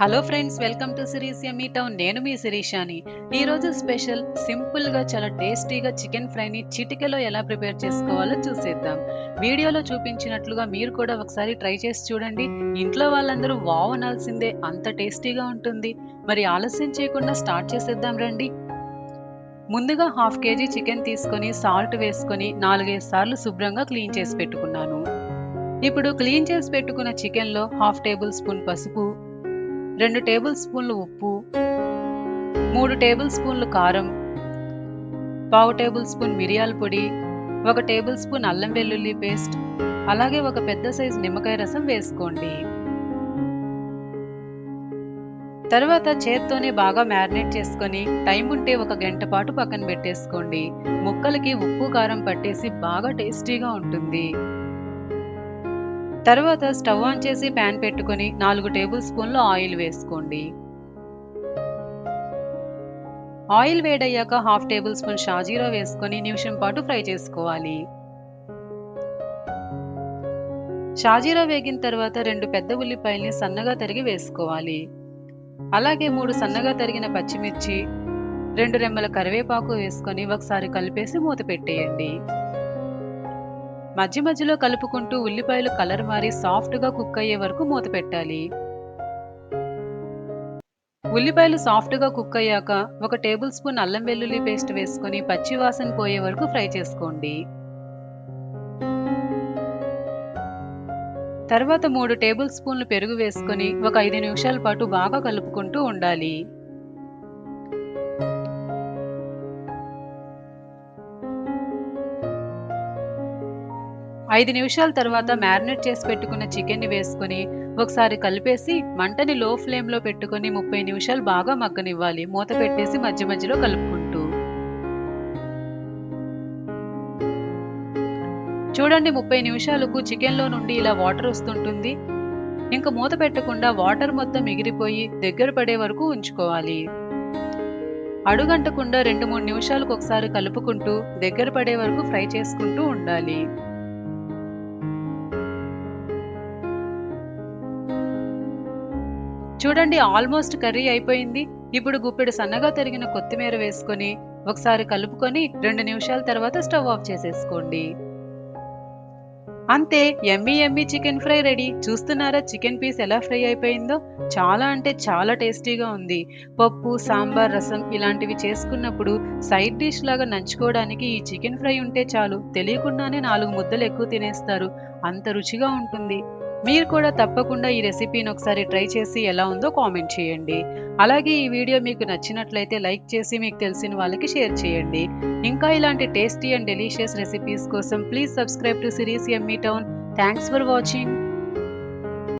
Hello friends welcome to series me town నేను మీ శిరీషాని. ఈరోజు స్పెషల్ సింపుల్గా చాలా టేస్టీగా చికెన్ ఫ్రైని చిటికెలో ఎలా ప్రిపేర్ చేసుకోవాలో చూసేద్దాం. వీడియోలో చూపించినట్లుగా మీరు కూడా ఒకసారి ట్రై చేసి చూడండి. ఇంట్లో వాళ్ళందరూ వావ్ అనాల్సిందే అంత టేస్టీగా ఉంటుంది. మరి ఆలస్యం చేయకుండా స్టార్ట్ చేసేద్దాం రండి. ముందుగా హాఫ్ కేజీ చికెన్ తీసుకొని సాల్ట్ వేసుకొని నాలుగైదు సార్లు శుభ్రంగా క్లీన్ చేసి పెట్టుకున్నాను. ఇప్పుడు క్లీన్ చేసి పెట్టుకున్న చికెన్లో హాఫ్ టేబుల్ స్పూన్ పసుపు రెండు టేబుల్ స్పూన్లు ఉప్పు మూడు టేబుల్ స్పూన్లు కారం పావు టేబుల్ స్పూన్ మిరియాల పొడి ఒక టేబుల్ స్పూన్ అల్లం వెల్లుల్లి పేస్ట్ అలాగే ఒక పెద్ద సైజు నిమ్మకాయ రసం వేసుకోండి. తర్వాత చేత్తోనే బాగా మ్యారినేట్ చేసుకొని టైం ఉంటే ఒక గంట పాటు పక్కన పెట్టేసుకోండి. ముక్కలకి ఉప్పు కారం పట్టేసి బాగా టేస్టీగా ఉంటుంది. తర్వాత స్టవ్ ఆన్ చేసి ప్యాన్ పెట్టుకొని నాలుగు టేబుల్ స్పూన్లు ఆయిల్ వేసుకోండి. ఆయిల్ వేడయ్యాక హాఫ్ టేబుల్ స్పూన్ షాజీరా వేసుకొని నిమిషం పాటు ఫ్రై చేసుకోవాలి. షాజీరా వేగిన తర్వాత రెండు పెద్ద ఉల్లిపాయల్ని సన్నగా తరిగి వేసుకోవాలి. అలాగే మూడు సన్నగా తరిగిన పచ్చిమిర్చి రెండు రెమ్మల కరివేపాకు వేసుకొని ఒకసారి కలిపేసి మూత పెట్టేయండి. మధ్య మధ్యలో కలుపుకుంటూ ఉల్లిపాయలు కలర్ మారి సాఫ్ట్గా కుక్ అయ్యే వరకు మూత పెట్టాలి. ఉల్లిపాయలు సాఫ్ట్గా కుక్ అయ్యాక ఒక టేబుల్ స్పూన్ అల్లం వెల్లుల్లి పేస్ట్ వేసుకొని పచ్చివాసన పోయే వరకు ఫ్రై చేసుకోండి. తర్వాత మూడు టేబుల్ స్పూన్లు పెరుగు వేసుకొని ఒక ఐదు నిమిషాల పాటు బాగా కలుపుకుంటూ ఉండాలి. ఐదు నిమిషాల తర్వాత మ్యారినేట్ చేసి పెట్టుకున్న చికెన్ని వేసుకొని ఒకసారి కలిపేసి మంటని లో ఫ్లేమ్లో పెట్టుకొని ముప్పై నిమిషాలు బాగా మగ్గనివ్వాలి. మూత పెట్టేసి మధ్య మధ్యలో కలుపుకుంటూ. చూడండి ముప్పై నిమిషాలకు చికెన్లో నుండి ఇలా వాటర్ వస్తుంటుంది. ఇంకా మూత పెట్టకుండా వాటర్ మొత్తం ఎగిరిపోయి దగ్గర పడే వరకు ఉంచుకోవాలి. అడుగంటకుండా రెండు మూడు నిమిషాలకు ఒకసారి కలుపుకుంటూ దగ్గర పడే వరకు ఫ్రై చేసుకుంటూ ఉండాలి. చూడండి ఆల్మోస్ట్ కర్రీ అయిపోయింది. ఇప్పుడు గుప్పెడు సన్నగా తరిగిన కొత్తిమీర వేసుకొని ఒకసారి కలుపుకొని రెండు నిమిషాల తర్వాత స్టవ్ ఆఫ్ చేసేసుకోండి. అంతే Emmy Emmy chicken fry ready. చూస్తున్నారా చికెన్ పీస్ ఎలా ఫ్రై అయిపోయిందో? చాలా అంటే చాలా టేస్టీగా ఉంది. పప్పు సాంబార్ రసం ఇలాంటివి చేసుకున్నప్పుడు సైడ్ డిష్ లాగా నంచుకోవడానికి ఈ చికెన్ ఫ్రై ఉంటే చాలు. తెలియకుండానే నాలుగు ముద్దలు ఎక్కువ తినేస్తారు. అంత రుచిగా ఉంటుంది. మీరు కూడా తప్పకుండా ఈ రెసిపీని ఒకసారి ట్రై చేసి ఎలా ఉందో కామెంట్ చేయండి. అలాగే ఈ వీడియో మీకు నచ్చినట్లయితే లైక్ చేసి మీకు తెలిసిన వాళ్ళకి షేర్ చేయండి. ఇంకా ఇలాంటి టేస్టీ అండ్ డెలీషియస్ రెసిపీస్ కోసం please subscribe to series M town. Thanks for watching